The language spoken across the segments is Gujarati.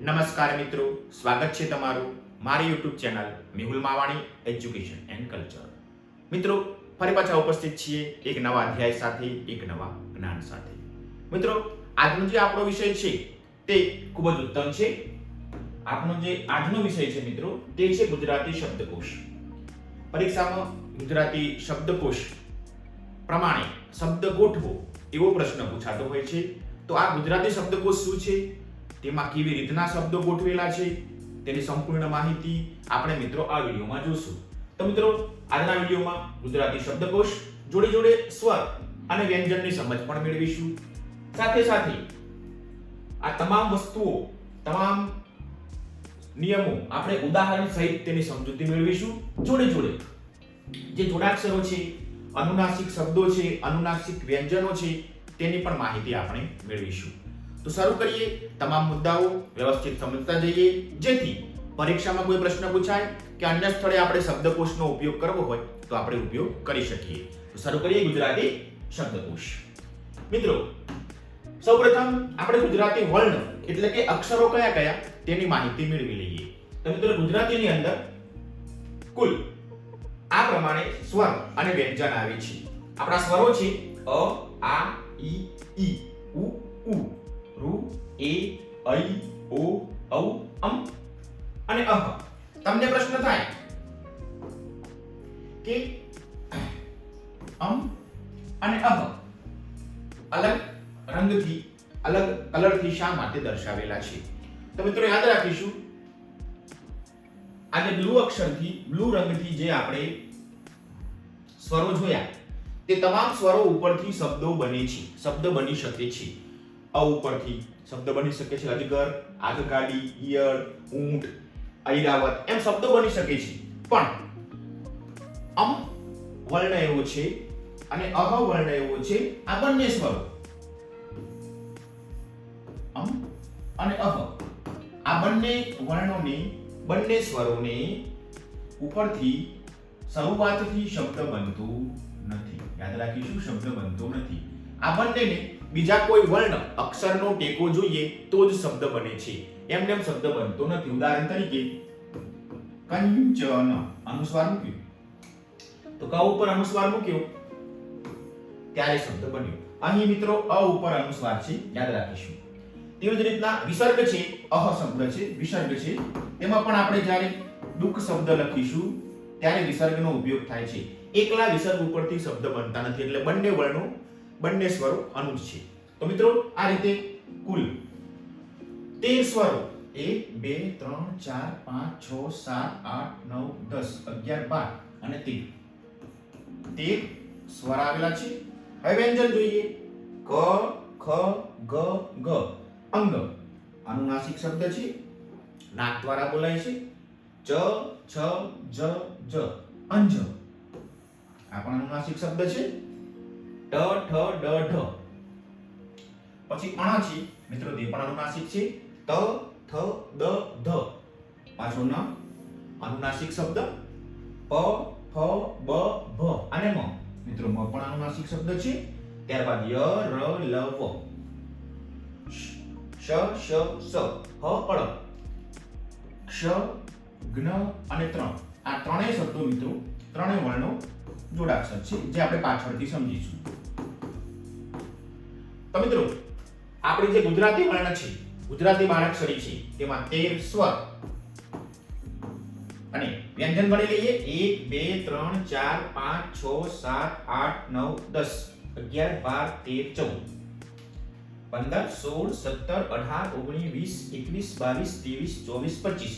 નમસ્કાર મિત્રો, સ્વાગત છે તમારું મારી YouTube channel Mehul Mavani education and culture મિત્રો, ફરી પાછા ઉપસ્થિત છીએ એક નવા અધ્યાય સાથે, એક નવા જ્ઞાન સાથે. મિત્રો, આજનો જે આપણો વિષય છે તે ખૂબ જ ઉત્તમ છે. આપણો જે આજનો વિષય છે મિત્રો, તે છે ગુજરાતી શબ્દકોશ. પરીક્ષામાં ગુજરાતી શબ્દકોશ પ્રમાણે શબ્દ ગોઠવો એવો પ્રશ્ન પૂછાતો હોય છે. તો આ ગુજરાતી શબ્દકોશ શું છે? તેમાં કેવી રીતના શબ્દો ગોઠવેલા છે તેની સંપૂર્ણ માહિતી આપણે મિત્રો આ વિડીયોમાં જોશું. તો મિત્રો, આજના વિડીયોમાં ગુજરાતી શબ્દકોશ, જોડે જોડે સ્વર અને વ્યંજનની સમજ પણ મેળવીશું. સાથે સાથે આ તમામ વસ્તુઓ, તમામ નિયમો આપણે ઉદાહરણ સહિત તેની સમજૂતી મેળવીશું. જોડે જોડે જે જોડાક્ષરો છે, અનુનાસિક શબ્દો છે, અનુનાસિક વ્યંજનો છે, તેની પણ માહિતી આપણે મેળવીશું. તો શરૂ કરીએ તમામ મુદ્દાઓ વ્યવસ્થિત સમજતા જઈએ. જેથી પરીક્ષામાં કોઈ પ્રશ્ન પૂછાય કે અન્ય સ્થળે આપણે શબ્દકોશનો ઉપયોગ કરવો હોય તો આપણે ઉપયોગ કરી શકીએ. તો શરૂ કરીએ ગુજરાતી શબ્દકોશ. મિત્રો, સૌપ્રથમ આપણે ગુજરાતી વર્ણ એટલે કે અક્ષરો કયા કયા તેની માહિતી મેળવી લઈએ. તો મિત્રો, ગુજરાતીની અંદર કુલ આ પ્રમાણે સ્વર અને વ્યંજન આવે છે. આપણા સ્વરો છે અ, આ, ઈ ઈ, ઉ ઉ. ઋ એ ઐ ઓ, ઔ, અમ અને અહ. તમને પ્રશ્ન થાય કે અમ અને અહ અલગ રંગથી, અલગ કલરથી શા માટે દર્શાવેલા છે? તો મિત્રો યાદ રાખીશું, આજે બ્લુ અક્ષરથી, બ્લુ રંગથી જે આપણે સ્વરો જોયા, તે તમામ સ્વરો ઉપરથી શબ્દો બને છે, શબ્દ બની શકે છે. અ ઉપરથી શબ્દ બની શકે છે અજગર આગગાડી, ઈયળ, ઊંટ ઐરાવત એમ શબ્દો બની શકે છે. પણ અમ વર્ણ એવો છે અને અહ વર્ણ એવો છે આ બંને સ્વરો. અમ અને અહ. આ બંને વર્ણોને, બંને સ્વરોને ઉપરથી શરૂઆતથી શબ્દ બનતું નથી. યાદ રાખીશું, શબ્દ બનતો નથી. આ બંનેને બીજા કોઈ વર્ણ અક્ષરનો ટેકો જોઈએ તો જ શબ્દ બને છે. એમને એમ શબ્દ બનતો નથી. ઉદાહરણ તરીકે, કંચન અનુસ્વાર મૂક્યો. તો ક ઉપર અનુસ્વાર મૂક્યો? ત્યારે શબ્દ બન્યો. અહીં મિત્રો, અ ઉપર અનુસ્વાર છે. યાદ રાખીશું. તેવી જ રીતના વિસર્ગ છે, અહ શબ્દ છે, વિસર્ગ છે. તેમાં પણ આપણે જ્યારે દુઃખ શબ્દ લખીશું, ત્યારે વિસર્ગનો ઉપયોગ થાય છે. એકલા વિસર્ગ ઉપરથી શબ્દ બનતા નથી. એટલે બંને વર્ણો બંને સ્વરો અનુજ છે. તો મિત્રો, આ રીતે કુલ તેર સ્વરો. એક, બે, ત્રણ, ચાર, પાંચ, છ, સાત, આઠ, નવ, દસ, અગિયાર, બાર અને તેર. તેર સ્વર આવેલા છે. હવે વ્યંજન જોઈએ. ક, ખ, ગ ગ. અંગ. અનુનાસિક શબ્દ છે. નાક દ્વારા બોલાય છે. ચ, છ, જ જ. અંજ. આ પણ અનુનાસિક શબ્દ છે. ટ ઠ ડ ઢ. પછી અણ છે મિત્રો તે પણ અનુનાસિક છે. ત, થ, દ, ધ. પાછો ન અનુનાસિક શબ્દ? પ, ફ, બ ભ અને મ? મિત્રો, મ પણ અનુનાસિક શબ્દ છે. ત્યારબાદ ય, ર, લ, વ. શ શ સ. હ, અળ. ક્ષ જ્ઞ અને ત્રણ. આ ત્રણેય શબ્દો મિત્રો, ત્રણેય વર્ણો જોડાક્ષર છે, જે આપણે પાછળથી સમજીશું. તો મિત્રો, આપણી જે ગુજરાતી વર્ણ છે, ગુજરાતી બાળાક્ષરી છે, તેમાં તેર સ્વર. અને વ્યંજન ગણી લઈએ, એક, બે, ત્રણ, ચાર, પાંચ, છ, સાત, આઠ, નવ, દસ, અગિયાર, બાર, તેર, ચૌદ. પંદર, સોળ, સત્તર, અઢાર, ઓગણીસ, વીસ, એકવીસ, બાવીસ, ત્રેવીસ, ચોવીસ, પચીસ.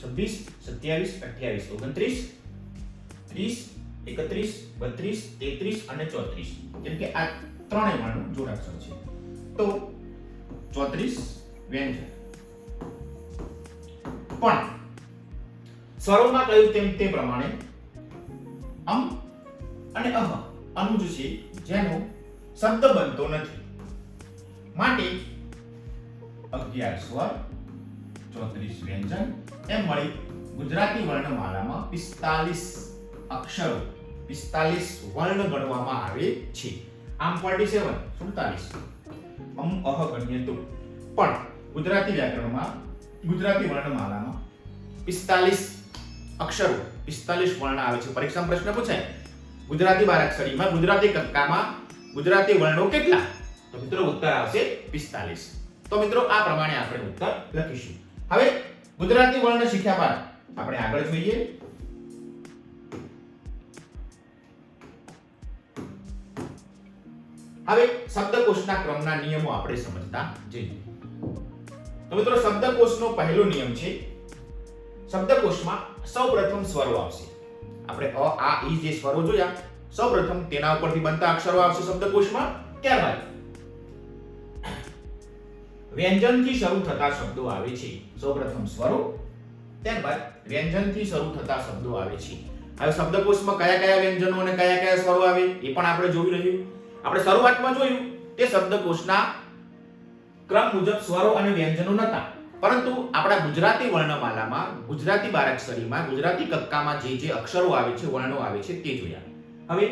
છવ્વીસ, સત્યાવીસ, અઠ્યાવીસ, ઓગણત્રીસ. ત્રીસ, એકત્રીસ, બત્રીસ, તેત્રીસ અને ચોત્રીસ. કેમ કે આ ત્રણેય વર્ણો જોડાક્ષર છે. તો ચોત્રીસ વ્યંજન. પણ સ્વરોમાં કહ્યું તેમ તે પ્રમાણે અમ અને અહ અનુજ છે જેનો શબ્દ બનતો નથી. માટે અગિયાર સ્વર ચોત્રીસ વ્યંજન એમ મળી ગુજરાતી વર્ણમાળામાં પિસ્તાલીસ અક્ષરો, પિસ્તાલીસ વર્ણ ગણવામાં આવે છે. આમ ફોર્ટી સેવન સુડતાલીસ. અમ અહ તો પણ ગુજરાતી વ્યાકરણમાં, ગુજરાતી વર્ણમાલામાં પિસ્તાલીસ અક્ષરો, પિસ્તાલીસ વર્ણ આવે છે. પરીક્ષામાં પ્રશ્ન પૂછાય. ગુજરાતી બારાક્ષરીમાં ગુજરાતી કક્કામાં ગુજરાતી વર્ણો કેટલા? તો મિત્રો ઉત્તર આવશે પિસ્તાલીસ. તો મિત્રો આ પ્રમાણે આપણે ઉત્તર લખીશું. હવે ગુજરાતી વર્ણ શીખ્યા બાદ આપણે આગળ જોઈએ હવે શબ્દકોશના ક્રમના નિયમો આપણે સમજતા જઈએ. તો મિત્રો, શબ્દકોશનો પહેલો નિયમ છે, શબ્દકોશમાં સૌપ્રથમ સ્વરો આવશે. આપણે અ, આ, ઈ જે સ્વરો જોયા, સૌપ્રથમ તેના ઉપરથી બનતા અક્ષરો આવશે શબ્દકોશમાં ત્યારબાદ વ્યંજનથી શરૂ થતા શબ્દો આવે છે, સૌપ્રથમ સ્વરો ત્યારબાદ વ્યંજનથી શરૂ થતા શબ્દો આવે છે. હવે શબ્દકોશમાં કયા કયા વ્યંજનો અને કયા કયા સ્વરો આવે, એ પણ આપણે જોઈ રહ્યું. આપણે શરૂઆતમાં જોયું તે શબ્દકોશના ક્રમ મુજબ સ્વરો અને વ્યંજનો નતા પરંતુ આપણા ગુજરાતી વર્ણમાલામાં, ગુજરાતી બારાક્ષરીમાં, ગુજરાતી કક્કામાં જે જે અક્ષરો આવે છે, વર્ણો આવે છે તે જોયા. હવે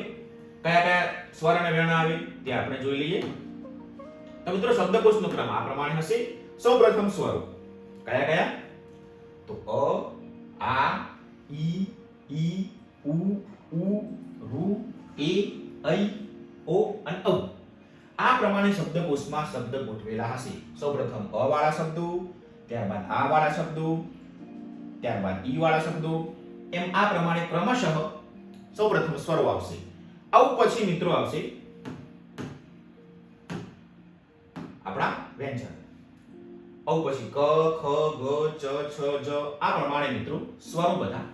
કયા કયા સ્વર અને વર્ણ આવે તે આપણે જોઈ લઈએ. તો મિત્રો શબ્દકોશનો ક્રમ આ પ્રમાણે હશે. સૌપ્રથમ સ્વરો. કયા કયા? તો અ, આ, ઈ ઈ, ઉ ઉ, રૂ, એ, ઐ ઓ અને ઔ. આ પ્રમાણે શબ્દકોશમાં શબ્દ ગોઠવેલા હશે. સૌપ્રથમ અ વાળા શબ્દો, ત્યારબાદ આ વાળા શબ્દો, ત્યારબાદ ઈ વાળા શબ્દો. એમ આ પ્રમાણે ક્રમશઃ સૌપ્રથમ સ્વરો આવશે. આવ પછી મિત્રો આવશે આપણા વ્યંજન. આવ પછી ક, ખ, ગ, ચ, છ, જ, આ પ્રમાણે મિત્રો સ્વરો બધા,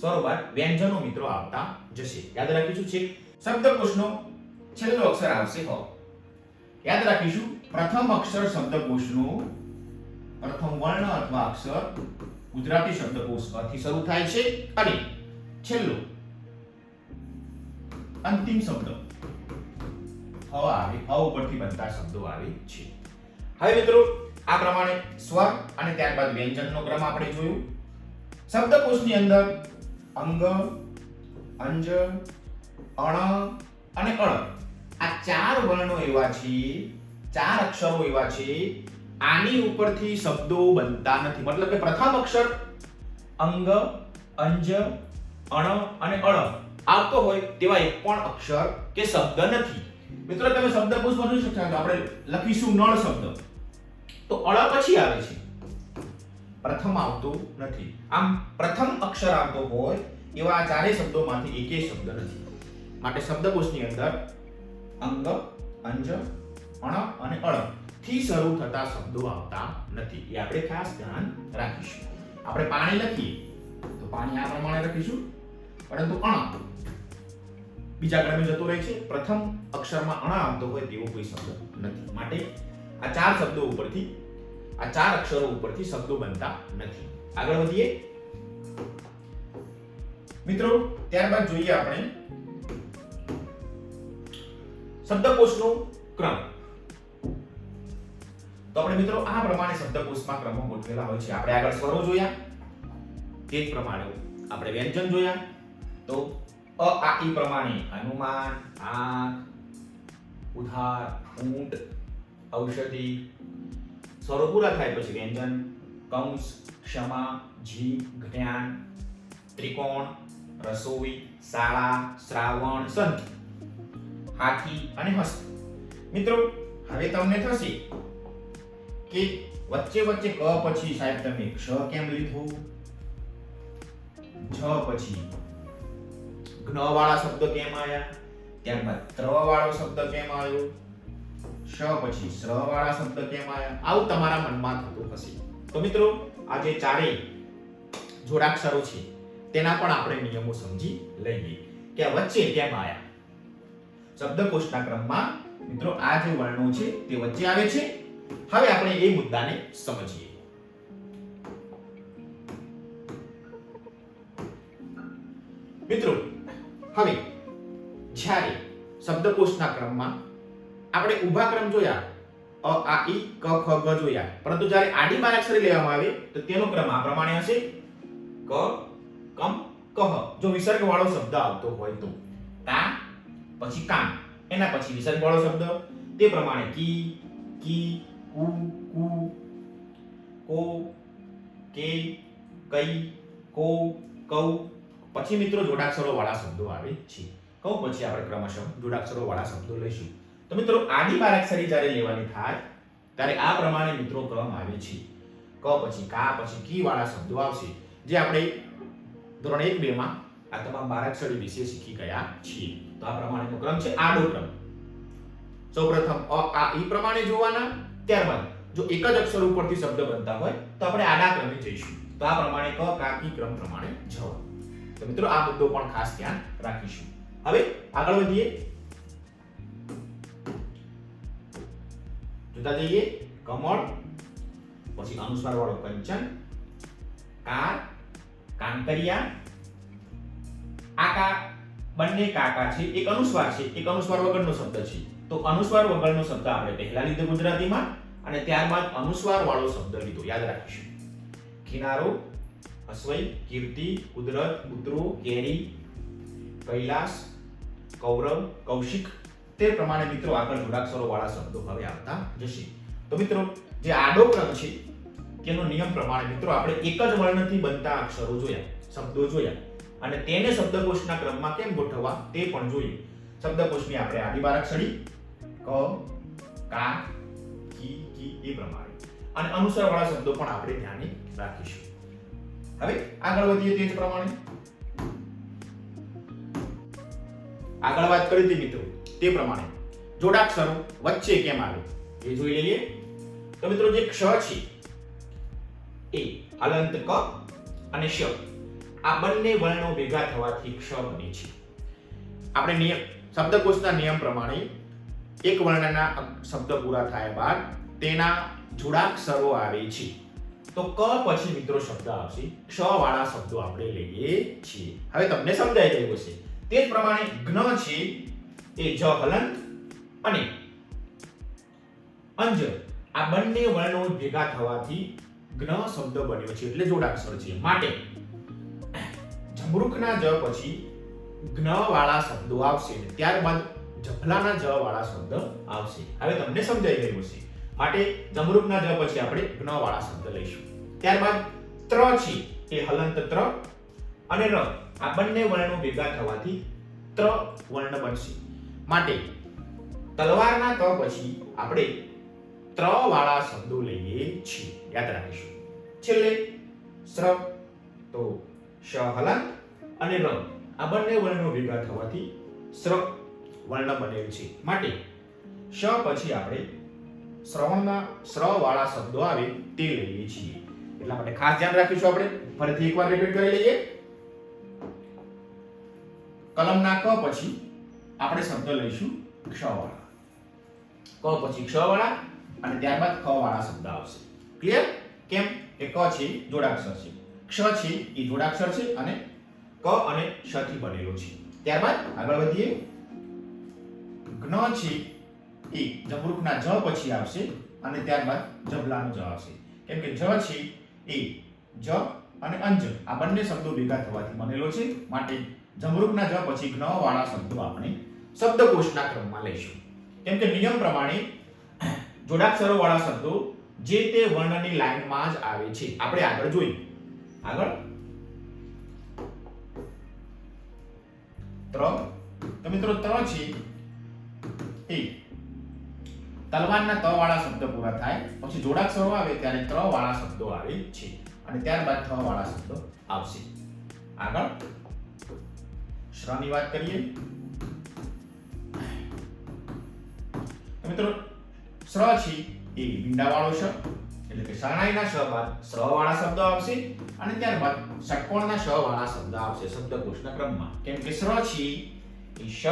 સ્વરો બાદ વ્યંજનો મિત્રો આવતા જશે. યાદ રાખીશું છે શબ્દકોશનો છેલ્લો અક્ષર આવશે હ. યાદ રાખીશું, પ્રથમ અક્ષર શબ્દકોશનું પ્રથમ વર્ણ અથવા અક્ષર ગુજરાતી શબ્દકોશમાંથી શરૂ થાય છે અને છેલ્લો અંતિમ શબ્દ હ આવે, હ ઉપરથી બનતા શબ્દો આવે છે. હવે મિત્રો, આ પ્રમાણે સ્વર અને ત્યારબાદ વ્યંજનનો ક્રમ આપણે જોયું. શબ્દકોશની અંદર અંગ, અંજ, અણ અને અળ આ ચાર વર્ણો એવા છે, ચાર અક્ષરો એવા છે, આની ઉપરથી શબ્દો બનતા નથી. મતલબ કે પ્રથમ અક્ષર અંગ, અંજ, અણ અને અણ. આવતો હોય તેવા એક પણ અક્ષર કે શબ્દ નથી. મિત્રો, તમે શબ્દકોશમાં જોઈ શકતા તો આપણે લખીશું નળ શબ્દ. તો અળ પછી આવે છે. પ્રથમ આવતો નથી. આમ પ્રથમ અક્ષર આવતો હોય એવા ચારેય શબ્દોમાંથી એકેય શબ્દ નથી. માટે શબ્દકોશની અંદર અંગ, અંજ, અણ અને અળથી શરૂ થતા શબ્દો આવતા નથી. એ આપણે ખાસ ધ્યાન રાખીશું. આપણે પાણી લખીએ. તો પાણી આ પ્રમાણે લખીશું. પરંતુ અણ બીજા ક્રમે જતો રહે છે. પ્રથમ અક્ષરમાં અણ આવતો હોય તેવો કોઈ શબ્દ નથી. માટે આ ચાર શબ્દો ઉપરથી, આ ચાર અક્ષરો ઉપરથી શબ્દો બનતા નથી. આગળ વધીએ. મિત્રો, ત્યારબાદ જોઈએ આપણે શબ્દકોશનો ક્રમ. તો આપણે મિત્રો આ પ્રમાણે શબ્દકોશમાં ક્રમો ગોઠવેલા હોય છે. આપણે આગળ સ્વરો જોયા. તે જ પ્રમાણે આપણે વ્યંજન જોયા. તો અ, આ, ઈ પ્રમાણે હનુમાન આંખ, ઉધાર, ઊંટ, ઔષધિ, સ્વરો પૂરા થાય પછી વ્યંજન, કૌંસ, ક્ષમા જી જ્ઞાન, ત્રિકોણ, રસોઈ, શાળા, શ્રાવણ સંત હાથી અને હસ્ત. મિત્રો, હવે તમને થશે કે વચ્ચે વચ્ચે ક પછી સાહેબ તમે ક્ષ કેમ લીધું? છ પછી જ્ઞ વાળા શબ્દ કેમ આવ્યા ત્યારબાદ ત્ર વાળો શબ્દ કેમ આવ્યો? શ પછી શ્ર વાળા શબ્દ કેમ આવ્યા આવું તમારા મનમાં થતું હશે. તો મિત્રો આ જે ચારેય જોડાક્ષરો છે, તેના પણ આપણે નિયમો સમજી લઈએ કે વચ્ચે કેમ આયા? શબ્દકોશના ક્રમમાં મિત્રો આ જે વર્ણો છે તે વચ્ચે આવે છે. હવે આપણે એ મુદ્દાને સમજીએ. મિત્રો, હવે જ્યારે શબ્દકોશના ક્રમમાં આપણે ઊભા ક્રમ જોયા, અ, આ, ઈ, ક, ખ, ગ જોયા, પરંતુ જ્યારે આડી બારાક્ષરી લેવામાં આવે, તો તેનો ક્રમ આ પ્રમાણે હશે. ક, કમ, કહ. જો વિસર્ગ વાળો શબ્દ આવતો હોય તો. કા પછી કાન. એના પછી વિસર્ગ વાળો શબ્દ. તે પ્રમાણે કી કી કુ કુ, કો, કે, કઈ, કો કૌ પછી મિત્રો જોડાક્ષરો વાળા શબ્દો આવે છે. કૌ પછી આપણે ક્રમશઃ જોડાક્ષરો વાળા શબ્દો લઈશું. તો મિત્રો આડી બારાક્ષરી જ્યારે લેવાની થાય, ત્યારે આ પ્રમાણે મિત્રો ક્રમ આવે છે. ક પછી કા પછી કી વાળા શબ્દો આવશે. જે આપણે ધોરણ એક બે માં આ તમામ બારાક્ષરી વિશે શીખી ગયા છીએ. તો આ પ્રમાણેનો ક્રમ છે આડો ક્રમ. સૌપ્રથમ, અ, આ, ઈ પ્રમાણે જોવાના, ત્યારબાદ જો એક જ અક્ષર ઉપરથી શબ્દ બનતા હોય, તો આપણે આડા ક્રમે જઈશું. તો આ પ્રમાણે ક, કા કી ક્રમ પ્રમાણે જવા તો મિત્રો, આ મુદ્દો પણ ખાસ ધ્યાન રાખીશું. હવે આગળ વધીએ. જોતા જઈએ. કમળ, પછી અનુસ્વાર વાળો કંચન, કાર, કાંકરિયા આકા બંને કાકા છે, એક અનુસ્વાર છે, એક અનુસ્વાર વગરનો શબ્દ છે. તો અનુસ્વાર વગરનો શબ્દ આપણે પહેલા લીધો ગુજરાતીમાં અને ત્યારબાદ અનુસ્વાર વાળો શબ્દ લીધો. યાદ રાખીશું. કિનારો, અશ્વય, કીર્તિ, કુદરત, કૂતરો કેરી કૈલાસ, કૌરવ, કૌશિક તે પ્રમાણે મિત્રો આગળ જોડાક્ષરો વાળા શબ્દો હવે આવતા જશે. તો મિત્રો, જે આડો ક્રમ છે, તેનો નિયમ પ્રમાણે મિત્રો આપણે એક જ વર્ણથી બનતા અક્ષરો જોયા, શબ્દો જોયા. અને તેને શબ્દકોશના ક્રમમાં કેમ ગોઠવવા તે પણ જોઈએ. શબ્દકોશની આપણે આદિબારક બારાક્ષરી ક, કા, કી કી એ પ્રમાણે. અને અનુસરવાળા વાળા શબ્દો પણ આપણે ધ્યાને રાખીશું. હવે આગળ વધીએ તે જ પ્રમાણે. આગળ વાત કરી હતી મિત્રો, તે પ્રમાણે. જોડાક્ષરો વચ્ચે કેમ આવે? એ જોઈ લઈએ. તો મિત્રો જે ક્ષ છે, એ હલંત ક અને શ. આ બંને વર્ણો ભેગા થવાથી ક્ષ બને છે. આપણે નિયમ, શબ્દકોશના નિયમ પ્રમાણે એક વર્ણના શબ્દ પૂરા થયા બાદ તેના જોડાક્ષરો આવે છે. તો ક પછી મિત્રો શબ્દ આવશે. ક્ષ વાળા શબ્દો આપણે લઈએ છીએ. હવે તમને સમજાઈ ગયું હશે. તે જ પ્રમાણે જ્ઞ છે એ જ હલંત અને અંજ. આ બંને વર્ણો ભેગા થવાથી જ્ઞ શબ્દ બન્યો છે એટલે જોડાક્ષર છે. માટે જમરૂખના જ પછી જ્ઞ શબ્દો આવશે અને ત્યારબાદ જભલાના જ વાળા શબ્દ આવશે. હવે તમને સમજાઈ ગયું હશે. માટે જમરૂપના જ પછી આપણે જ્ઞ વાળા શબ્દ લઈશું. ત્યારબાદ ત્ર છે, એ હલંત ત્ર અને ર. આ બંને વર્ણો ભેગા થવાથી ત્ર વર્ણ બનશે. માટે તલવારના ત પછી આપણે ત્ર વાળા શબ્દો લઈએ છીએ. યાદ રાખીશું. છેલ્લે શ્ર. તો શ હલંત અને રંગ આ બંને વર્ણો ભેગા થવાથી શ્ર વર્ણ બનેલ છે. માટે શ પછી આપણે શ્રવણના શ્ર વાળા શબ્દો આવે તે લઈએ છીએ. એટલા માટે ખાસ ધ્યાન રાખીશું આપણે. ફરીથી એકવાર રિપીટ કરી લઈએ. કલમના ક પછી આપણે શબ્દ લઈશું ક્ષ વાળા ક પછી ક્ષ વાળા અને ત્યારબાદ ખ વાળા શબ્દ આવશે. ક્લિયર કેમ? કે ક છે, જોડાક્ષર છે. ક્ષ છે, એ જોડાક્ષર છે અને ક અને શ થી બનેલો છે. ત્યારબાદ આગળ વધીએ. જ્ઞ છે, એ જમરૂખના જ પછી આવશે અને ત્યારબાદ જબલાનો જ આવશે. કેમ કે જ છે, એ જ અને અંજ, આ બંને શબ્દો ભેગા થવાથી બનેલો છે. માટે જમરૂખના જ પછી જ્ઞ વાળા શબ્દો આપણે શબ્દકોશના ક્રમમાં લઈશું. કેમ કે નિયમ પ્રમાણે જોડાક્ષરો વાળા શબ્દો જે તે વર્ણની લાઈનમાં જ આવે છે. આપણે આગળ જોઈએ. આગળ. ત્ર તો મિત્રો ત્ર છે. એ તલવારના ત વાળા શબ્દ પૂરા થાય. પછી જોડાક્ષરો આવે ત્યારે ત્ર વાળા શબ્દો આવે છે. અને ત્યારબાદ થ વાળા શબ્દો આવશે. આગળ. શ્રની વાત કરીએ. મિત્રો શ્ર છે એ મીંડાવાળો શ એટલે કે શરણાઈના શ બાદ શ્ર વાળા શબ્દો આવશે અને ત્યારબાદ ષટકોણના શ વાળા શબ્દ આવશે શબ્દકોશના ક્રમમાં કેમ કે શ્ર છી એ શ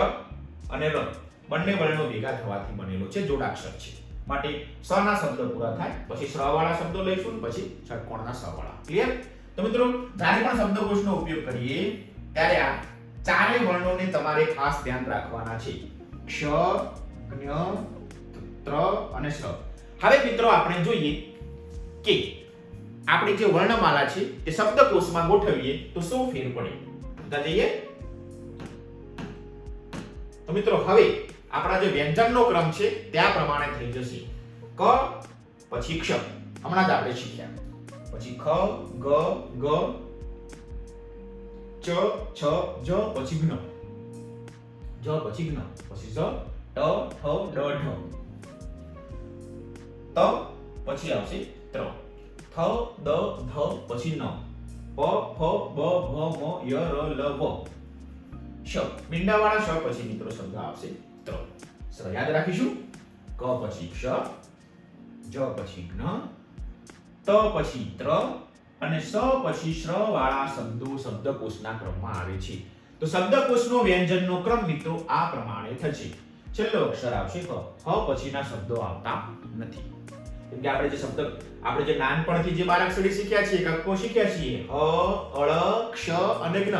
અને ર બંને વર્ણો ભેગા થવાથી બનેલો છે, જોડાક્ષર છે. માટે સ ના શબ્દ પૂરા થાય, પછી શ્ર વાળા શબ્દો લઈશું પછી ષટકોણના સ વાળા ક્લિયર તો મિત્રો, જ્યારે પણ શબ્દકોશનો ઉપયોગ કરીએ, ત્યારે આ ચારે વર્ણોને તમારે ખાસ ધ્યાન રાખવાના છે. ક્ષ જ્ઞ ત્ર અને સ. હવે મિત્રો, આપણે જોઈએ કે આપણી જે વર્ણમાલા છે તે શબ્દકોશમાં ગોઠવીએ તો શું ફેર પડે? જોતા જઈએ? તો મિત્રો, હવે આપણા જે વ્યંજનનો ક્રમ છે ત્યાં પ્રમાણે થઈ જશે. ક, પછી ક્ષ. હમણાં જ આપણે શીખ્યા. પછી ખ, ગ ગ, ચ, છ, જ, પછી જ્ઞ જ, પછી જ્ઞ પછી સ, ટ, ઠ, ડ, ઢ. ત, પછી આવશે ત્ર થ, દ, ધ, પછી ન. પ, ફ, બ ભ મ, ય, ર, લ, વ. શ મીંડાવાળા શ પછી મિત્રો શબ્દ આવશે. ત્ર. સ, યાદ રાખીશું? ક પછી ક્ષ, જ પછી જ્ઞ ત પછી ત્ર અને સ પછી શ્ર વાળા શબ્દો શબ્દકોશના ક્રમમાં આવે છે. તો શબ્દકોશનો વ્યંજનનો ક્રમ મિત્રો આ પ્રમાણે થશે. છેલ્લો અક્ષર આવશે ક. હ પછીના શબ્દો આવતા નથી. કેમ કે આપણે જે શબ્દ, આપણે જે નાનપણથી જે બારાક્ષરી શીખ્યા છીએ કક્કો શીખ્યા છીએ અ અળ, ક્ષ અને જ્ઞ.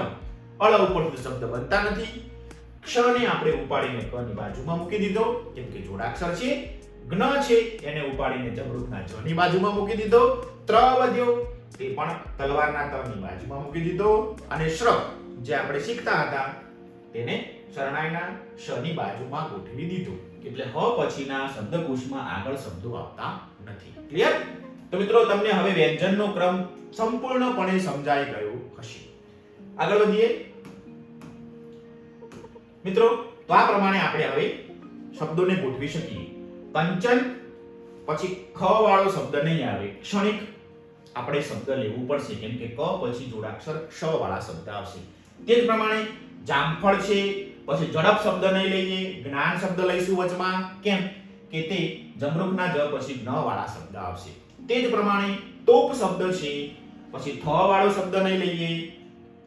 અળ ઉપરથી શબ્દ બનતા નથી. ક્ષને આપણે ઉપાડીને ક ની બાજુમાં મૂકી દીધો, કેમ કે જોડાક્ષર છે, જ્ઞ છે, એને ઉપાડીને જમરૂખના જ ની બાજુમાં મૂકી દીધો, ત્ર વધ્યો, તે પણ તલવારના ત ની બાજુમાં મૂકી દીધો, અને શ્ર, જે આપણે શીખતા હતા, તેને શરણાઈના શ ની બાજુમાં ગોઠવી દીધું. એટલે હ પછીના શબ્દકોશમાં આગળ શબ્દો આવતા નથી. ક્લિયર તો મિત્રો, તમને હવે વ્યંજનનો ક્રમ સંપૂર્ણપણે સમજાઈ ગયો હશે. આગળ વધીએ. મિત્રો, તો આ પ્રમાણે આપણે હવે શબ્દોને ગોઠવી શકીએ. કંચન પછી ખ વાળો શબ્દ નહીં આવે. ક્ષણિક આપણે શબ્દ લેવું પડશે. કેમ કે ક પછી જોડાક્ષર ક્ષ વાળા શબ્દ આવશે. તે જ પ્રમાણે જામફળ છે પછી ઝડપ શબ્દ નહીં લઈએ, જ્ઞાન શબ્દ લઈશું વચમાં. કેમ? કે તે જમરૂખના જ પછી જ્ઞ વાળા શબ્દ આવશે. તે જ પ્રમાણે તોપ શબ્દ છે. પછી થ વાળો શબ્દ નહીં લઈએ,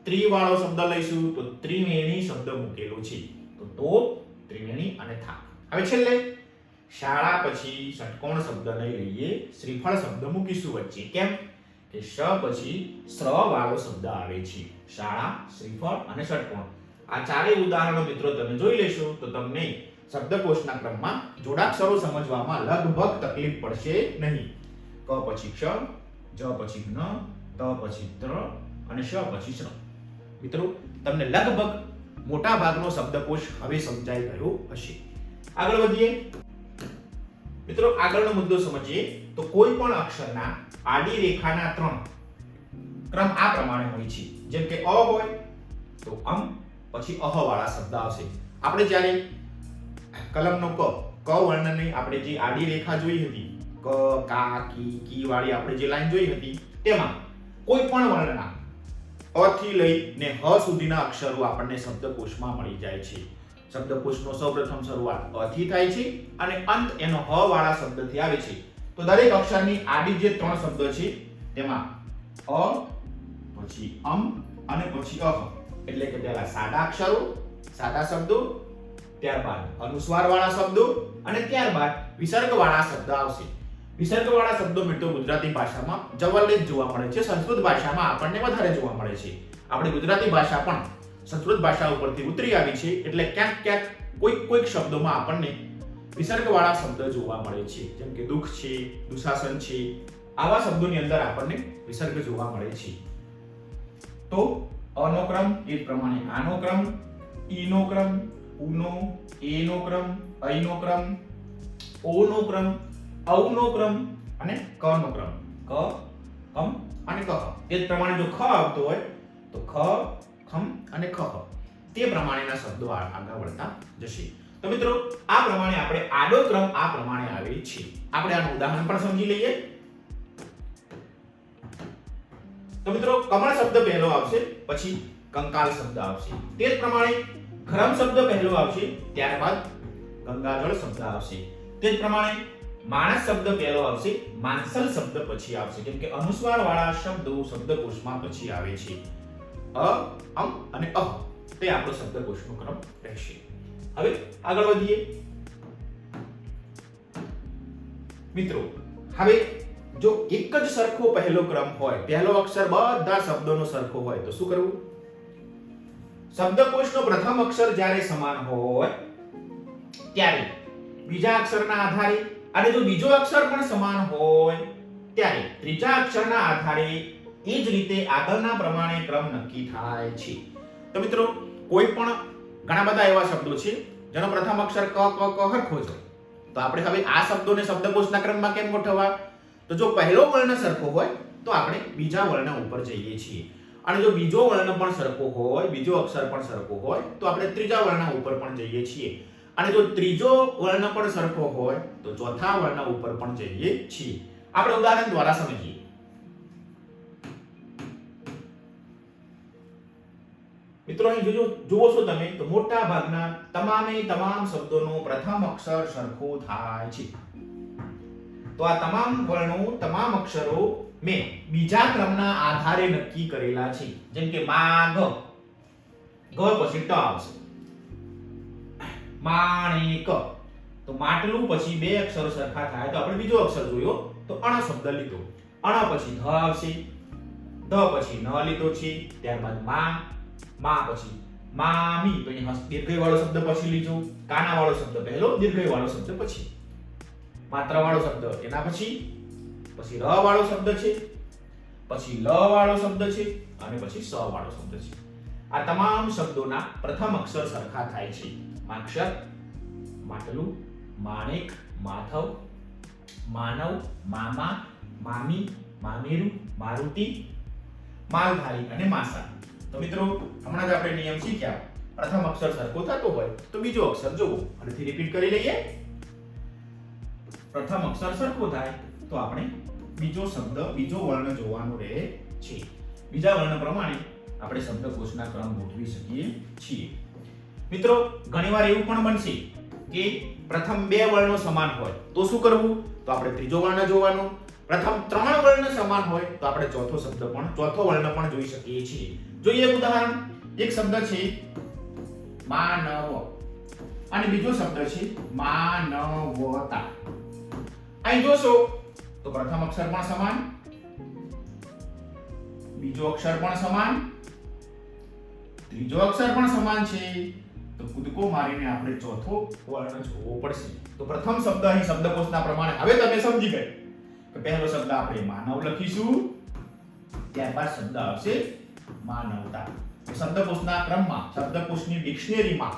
ત્રિ વાળો શબ્દ લઈશું, તો ત્રિવેણી શબ્દ મૂકેલો છે. તો તોપ, ત્રિવેણી અને થાક. હવે છેલ્લે, શાળા પછી ષટકોણ શબ્દ નહીં લઈએ, શ્રીફળ શબ્દ મૂકીશું વચ્ચે. કેમ? કે શ પછી શ્ર વાળો શબ્દ આવે છે. શાળા, શ્રીફળ અને ષટકોણ. આ ચારેય ઉદાહરણો મિત્રો તમે જોઈ લેશો, તો તમને શબ્દકોશના ક્રમમાં જોડાક્ષરો સમજવામાં લગભગ તકલીફ પડશે નહીં. ક પછી ક્ષ, જ પછી જ્ઞ ત પછી ત્ર અને શ પછી શ્ર મિત્રો, તમને લગભગ મોટા ભાગનો શબ્દકોશ હવે સમજાઈ ગયો હશે. આગળ વધીએ. મિત્રો, આગળનો મુદ્દો સમજીએ, તો કોઈ પણ અક્ષરના આડી રેખાના ત્રણ ક્રમ આ પ્રમાણે હોય છે. જેમ કે અ હોય, તો અમ પછી અહ વાળા શબ્દ આવશે. આપણે જ્યારે કલમનો ક ક વર્ણની આપણે જે આડી રેખા જોઈ હતી, ક, કા, કી કી વાળી આપણે જે લાઈન જોઈ હતી, તેમાં કોઈ પણ વર્ણના અ થી લઈને હ સુધીના અક્ષરો આપણને શબ્દકોશમાં મળી જાય છે. શબ્દકોશનો સૌપ્રથમ શરૂઆત અ થી થાય છે અને અંત એનો હ વાળા શબ્દથી આવે છે. તો દરેક અક્ષરની આડી જે ત્રણ શબ્દ છે, તેમાં અ, પછી અમ અને પછી અહ. એટલે કે પહેલા સાદા અક્ષરો, સાદા શબ્દો, ત્યારબાદ અનુસ્વાર વાળા શબ્દો અને ત્યારબાદ વિસર્ગ વાળા શબ્દ આવશે. વિસર્ગ વાળા શબ્દો મિત્રો ગુજરાતી ભાષામાં જવલ્લે જ જોવા મળે છે, સંસ્કૃત ભાષામાં આપણને વધારે જોવા મળે છે. આપણી ગુજરાતી ભાષા પણ સંસ્કૃત ભાષા ઉપરથી ઉતરી આવી છે, એટલે ક્યાંક ક્યાંક કોઈક કોઈક શબ્દોમાં આપણને વિસર્ગ વાળા શબ્દ જોવા મળે છે. જેમ કે દુઃખ છે, દુશાસન છે, આવા શબ્દોની અંદર આપણને વિસર્ગ જોવા મળે છે. તો અનો ક્રમ એ પ્રમાણે આનો ક્રમ ઈનો ક્રમ ઉનો એનો ક્રમ અઈનો ક્રમ ઓનો ક્રમ ઔનો ક્રમ અને કનો ક્રમ ક કમ અને કહ તે જ પ્રમાણે જો ખ આવતો હોય, તો ખ, ખમ અને ખહ તે પ્રમાણેના શબ્દો આગળ વળતા જશે. તો મિત્રો, આ પ્રમાણે આપણે આડો ક્રમ આ પ્રમાણે આવે છે. આપણે આનું ઉદાહરણ પણ સમજી લઈએ. તો મિત્રો કમળ શબ્દ પહેલો આવશે, પછી કંકાલ શબ્દ આવશે. તે જ પ્રમાણે ગરમ શબ્દ પહેલો આવશે, ત્યારબાદ ગંગાજળ શબ્દ આવશે. તે જ પ્રમાણે માણસ શબ્દ પહેલો આવશે માનસલ શબ્દ પછી આવશે. કેમ કે અનુસ્વાર વાળા શબ્દો શબ્દકોશમાં પછી આવે છે. અ, અમ અને અહ તે આપણો શબ્દકોશનો ક્રમ રહેશે. હવે આગળ વધીએ. મિત્રો, હવે જો એક જ સરખો પહેલો ક્રમ હોય, પહેલો અક્ષર બધા શબ્દોનો સરખો હોય, તો શું કરવું? શબ્દકોશનો પ્રથમ અક્ષર જ્યારે સમાન હોય, ત્યારે બીજા અક્ષરના આધારે અને જો બીજો અક્ષર પણ સમાન હોય, ત્યારે ત્રીજા અક્ષરના આધારે એ જ રીતે આગળના પ્રમાણે ક્રમ નક્કી થાય છે. તો મિત્રો, કોઈ પણ ઘણા બધા એવા શબ્દો છે, જેનો પ્રથમ અક્ષર ક ક ક હરખો છે તો આપણે હવે આ શબ્દોને શબ્દકોશના ક્રમમાં કેમ ગોઠવવા? તો જો પહેલો વર્ણ સરખો હોય, તો આપણે બીજા વર્ણ ઉપર જઈએ છીએ. અને જો બીજો વર્ણ પણ સરખો હોય, બીજો અક્ષર પણ સરખો હોય, તો આપણે ત્રીજા વર્ણ ઉપર પણ જઈએ છીએ. અને જો ત્રીજો વર્ણ પણ સરખો હોય, તો ચોથા વર્ણ ઉપર પણ જઈએ છીએ. આપણે ઉદાહરણ દ્વારા સમજીએ. મિત્રો, અહીં જોજો, જુઓ છો તમે, તો મોટા ભાગના તમામે તમામ શબ્દોનો પ્રથમ અક્ષર સરખો થાય છે. તો આ તમામ વર્ણો, તમામ અક્ષરો મેં બીજા ક્રમના આધારે નક્કી કરેલા છે. જેમ કે મા ગ ગ પછી ટ આવશે. માણેક તો માટલું પછી બે અક્ષરો સરખા થાય. તો આપણે બીજો અક્ષર જોયો. તો અણ શબ્દ લીધો. અણ પછી ધ આવશે. ધ પછી ન લીધો છે. ત્યારબાદ મા. મા પછી મામી. તો અહીં દીર્ઘય વાળો શબ્દ પછી લીધો કાના વાળો શબ્દ પહેલો દીર્ઘય વાળો શબ્દ પછી. માત્ર વાળો શબ્દ. એના પછી પછી ર વાળો શબ્દ છે, પછી લ વાળો શબ્દ છે, અને પછી સ વાળો શબ્દ છે. આ તમામ શબ્દોના પ્રથમ અક્ષર સરખા થાય છે. માક્ષર, માટલું, માણેક, માથવ, માનવ, મામા, મામી, મામેરું, મારુતિ, માલધારી અને માસા તો મિત્રો, હમણાં જ આપણે નિયમ શીખ્યા. પ્રથમ અક્ષર સરખો થતો હોય તો બીજો અક્ષર જોવો. ફરીથી રિપીટ કરી લઈએ. પ્રથમ અક્ષર સરખો થાય તો આપણે બીજો શબ્દ, બીજો વર્ણ જોવાનો રહે છે. બીજા વર્ણ પ્રમાણે આપણે શબ્દકોશના ક્રમ ગોઠવી શકીએ છીએ. મિત્રો, ઘણીવાર એવું પણ બનશે કે પ્રથમ બે વર્ણો સમાન હોય તો શું કરવું? તો આપણે ત્રીજો વર્ણ જોવાનો. પ્રથમ ત્રણ વર્ણ સમાન હોય તો આપણે ચોથો શબ્દ પણ, ચોથો વર્ણ પણ જોઈ શકીએ છીએ. જોઈએ એક ઉદાહરણ. એક શબ્દ છે માનવ અને બીજો શબ્દ છે માનવતા. અહીં જોશો, તો પ્રથમ અક્ષર પણ સમાન, બીજો અક્ષર પણ સમાન, ત્રીજો અક્ષર પણ સમાન છે. તો કૂદકો મારીને આપણે ચોથો વર્ણ જોવો પડશે. તો પ્રથમ શબ્દ અહીં શબ્દકોશના પ્રમાણે, હવે તમે સમજી ગયા કે પહેલો શબ્દ આપણે માનવ લખીશું. ત્યારબાદ શબ્દ આવશે માનવતા. શબ્દકોશના ક્રમમાં, શબ્દકોશની ડિક્શનરીમાં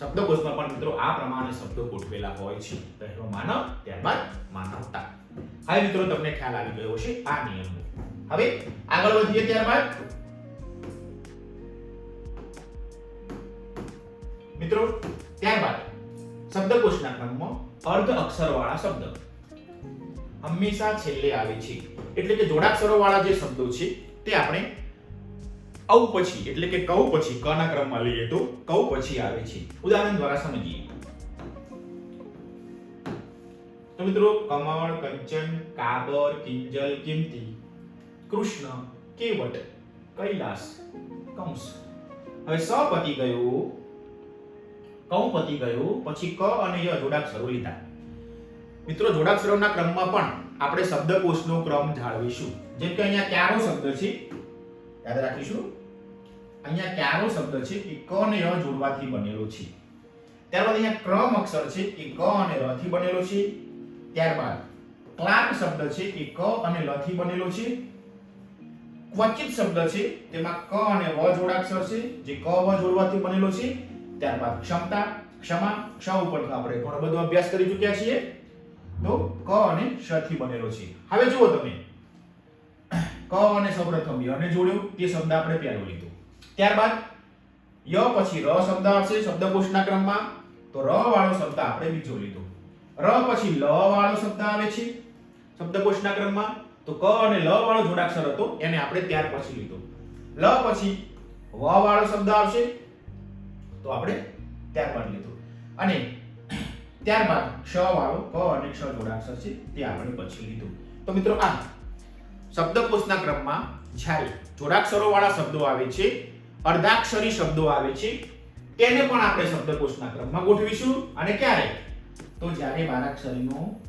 શબ્દકોશમાં પણ મિત્રો આ પ્રમાણે શબ્દો ગોઠવેલા હોય છે. પહેલો માનવ, ત્યારબાદ માનવતા. હવે મિત્રો, તમને ખ્યાલ આવી ગયો છે આ નિયમનો. હવે આગળ વધીએ ત્યારબાદ. મિત્રો, ત્યારબાદ શબ્દકોશના ક્રમમાં અર્ધ અક્ષરવાળા શબ્દ. હંમેશા છેલ્લે આવે છે. એટલે કે જોડાક્ષરો વાળા જે શબ્દો છે, તે આપણે ઔ પછી, એટલે કે કૌ પછી ક ના ક્રમમાં લઈએ તો કૌ પછી આવે છે. ઉદાહરણ દ્વારા સમજીએ. તો મિત્રો, કમળ, કંચન, કાબર, કિંજલ, કિંમતી, કૃષ્ણ, કેવટ, કૈલાસ, કંસ. હવે સ પતી ગયું, કૌ પતી ગયું, પછી ક અને ય જોડાક્ષરો લીધા. મિત્રો, જોડાક્ષરોના ક્રમમાં પણ આપણે શબ્દકોશનો ક્રમ જાળવીશું. જેમ કે અહીંયા ક્યારો શબ્દ છે? યાદ રાખીશું. અહીંયા ક્યારો શબ્દ છે એ ક અને ય જોડવાથી બનેલો છે. ત્યારબાદ અહીંયા ક્રમ અક્ષર છે એ ક અને ર થી બનેલો છે. ત્યારબાદ ક્લાર્ક શબ્દ છે એ ક અને લ થી બનેલો છે. ક્વચિત શબ્દ છે તેમાં ક અને વ જોડાક્ષર છે જે ક, વ જોડવાથી બનેલો છે. ત્યારબાદ ક્ષમતા, ક્ષમા, ક્ષ ઉપર તો આપણે ઘણો બધો અભ્યાસ કરી ચૂક્યા છીએ. તો ક અને શ થી બનેલો છે. હવે જુઓ તમે. ક અને સૌપ્રથમ ય ને જોડ્યો. તે શબ્દ આપણે પહેલો લીધો. ત્યારબાદ ય પછી ર શબ્દ આવશે શબ્દકોશના ક્રમમાં. તો ર વાળો શબ્દ આપણે બીજો લીધો. ર પછી લ વાળો શબ્દ આવે છે શબ્દકોશના ક્રમમાં. તો ક અને લ વાળો જોડાક્ષર હતો, એને આપણે ત્યાર પછી લીધો. લ પછી વ વાળો શબ્દ આવશે, તો આપણે ત્યારબાદ લીધો. અને ત્યારબાદ ક્ષ વાળો, ક અને ક્ષ જોડાક્ષર છે, તે આપણે પછી લીધો. તો મિત્રો આ શબ્દકોશના ક્રમમાં જ્યારે જોડાક્ષરો વાળા શબ્દો આવે છે અર્ધાક્ષરી શબ્દો આવે છે. તેને પણ આપણે શબ્દકોશના ક્રમમાં ગોઠવીશું. અને ક્યારે? તો જ્યારે બારાક્ષરીનો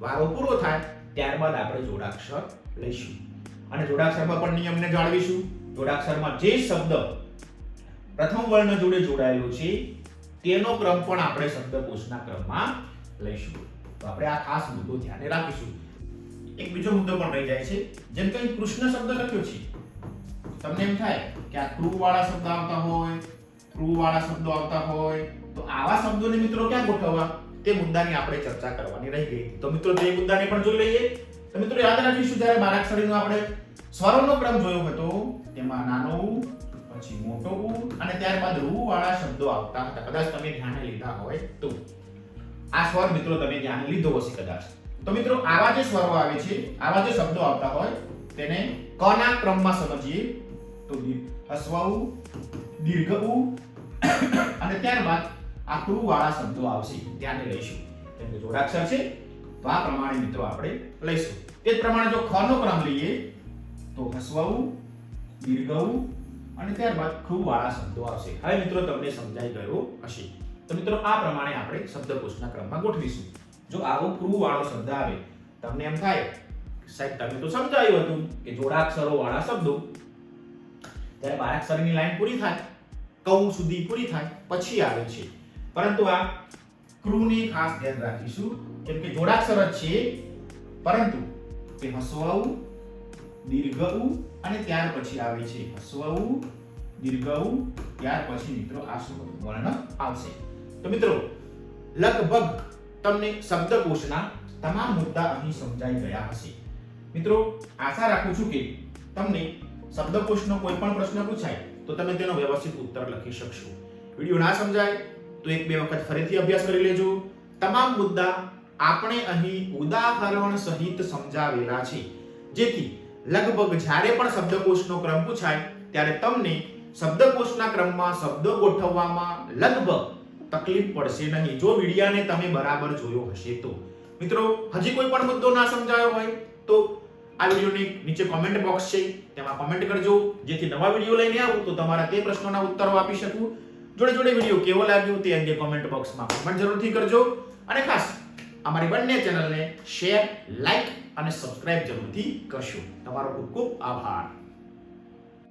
વારો પૂરો થાય, ત્યારબાદ આપણે જોડાક્ષર લઈશું. અને જોડાક્ષરમાં પણ નિયમને જાળવીશું. જોડાક્ષરમાં જે શબ્દ પ્રથમ વર્ણ જોડે જોડાયેલો છે, તેનો ક્રમ પણ આપણે શબ્દકોશના ક્રમમાં લઈશું. તો આપણે આ ખાસ મુદ્દો ધ્યાને રાખીશું. એક બીજો મુદ્દો પણ રહી જાય છે. જેમ કે કૃષ્ણ શબ્દ લખ્યો છે. તમને એમ થાય કે આ ટ્રુ વાળા શબ્દ આવતા હોય ટ્રુ વાળા શબ્દો આવતા હોય, તો આવા શબ્દોને મિત્રો ક્યાં ગોઠવવા? તે મુદ્દાની આપણે ચર્ચા કરવાની રહી ગઈ તો મિત્રો તે મુદ્દાને પણ જોઈ લઈએ. તો મિત્રો યાદ રાખીશું, જ્યારે બારાક્ષરીનો આપણે સ્વરોનો ક્રમ જોયો હતો, તેમાં નાનો ઉ, પછી મોટો ઉ, અને ત્યારબાદ રૂ વાળા શબ્દો આવતા હતા. કદાચ તમે ધ્યાને લીધા હોય તો. આ સ્વર મિત્રો તમે ધ્યાને લીધો હશે કદાચ. તો મિત્રો આવા જે સ્વરો આવે છે, આવા જે શબ્દો આવતા હોય, તેને કના ક્રમમાં સમજીએ. તો દી- હસ્વ દીર્ઘ ઉ અને ત્યારબાદ આ ક્રુ વાળા શબ્દો આવશે. ધ્યાને લઈશું. કેમ કે જોડાક્ષર છે, તો આ પ્રમાણે મિત્રો આપણે લઈશું. તે જ પ્રમાણે જો ખ ક્રમ લઈએ, તો હસવાવું દીર્ઘવું અને ત્યારબાદ ખૂબ વાળા શબ્દો આવશે. હવે મિત્રો તમને સમજાઈ ગયો હશે. તો મિત્રો આ પ્રમાણે આપણે શબ્દકોશના ક્રમમાં ગોઠવીશું. જો આવો ક્રૂ વાળો શબ્દ આવે, તમને એમ થાય, સાહેબ, તમે તો સમજાયું હતું કે જોડાક્ષરો વાળા શબ્દો ત્યારે બારાક્ષરની લાઈન પૂરી થાય કૌ સુધી પૂરી થાય, પછી આવે છે. પરંતુ આ ક્રૂની ખાસ ધ્યાન રાખીશું, કેમ કે જોડાક્ષર જ છે. પરંતુ તે હસવાઉ, દીર્ઘઉ અને ત્યાર પછી આવે છે. હસવાઉ, દીર્ઘઉ, ત્યાર પછી મિત્રો આ વર્ણ આવશે. તો મિત્રો, લગભગ તમને શબ્દકોશના તમામ મુદ્દા અહીં સમજાઈ ગયા હશે. મિત્રો, આશા રાખું છું કે તમને શબ્દકોશનો કોઈ પણ પ્રશ્ન પૂછાય, તો તમે તેનો વ્યવસ્થિત ઉત્તર લખી શકશો. વીડિયો ના સમજાય, તો એક બે વખત ફરીથી અભ્યાસ કરી લેજો. તમામ મુદ્દા આપણે અહીં ઉદાહરણ સહિત સમજાવેલા છે. જેથી લગભગ જ્યારે પણ શબ્દકોશનો ક્રમ પૂછાય, ત્યારે તમને શબ્દકોશના ક્રમમાં શબ્દો ગોઠવવામાં લગભગ તકલીફ પડશે નહીં. જો વિડિયાને તમે બરાબર જોયો હશે તો. મિત્રો, હજી કોઈ પણ મુદ્દો ના સમજાયો હોય, તો આ વિડિયોની નીચે કોમેન્ટ બોક્સ છે, તેમાં કોમેન્ટ કરજો. જેથી નવા વિડિયો લઈને આવું, તો તમારા તે પ્રશ્નોના ઉત્તરો આપી શકું. જોડે જોડે વિડિયો કેવો લાગ્યો તે અંગે કોમેન્ટ બોક્સમાં કોમેન્ટ જરૂરથી કરજો. અને ખાસ, અમારી બંને ચેનલને શેર લાઈક અને સબસ્ક્રાઇબ જરૂરથી કરશો. તમારો ખૂબ ખૂબ આભાર.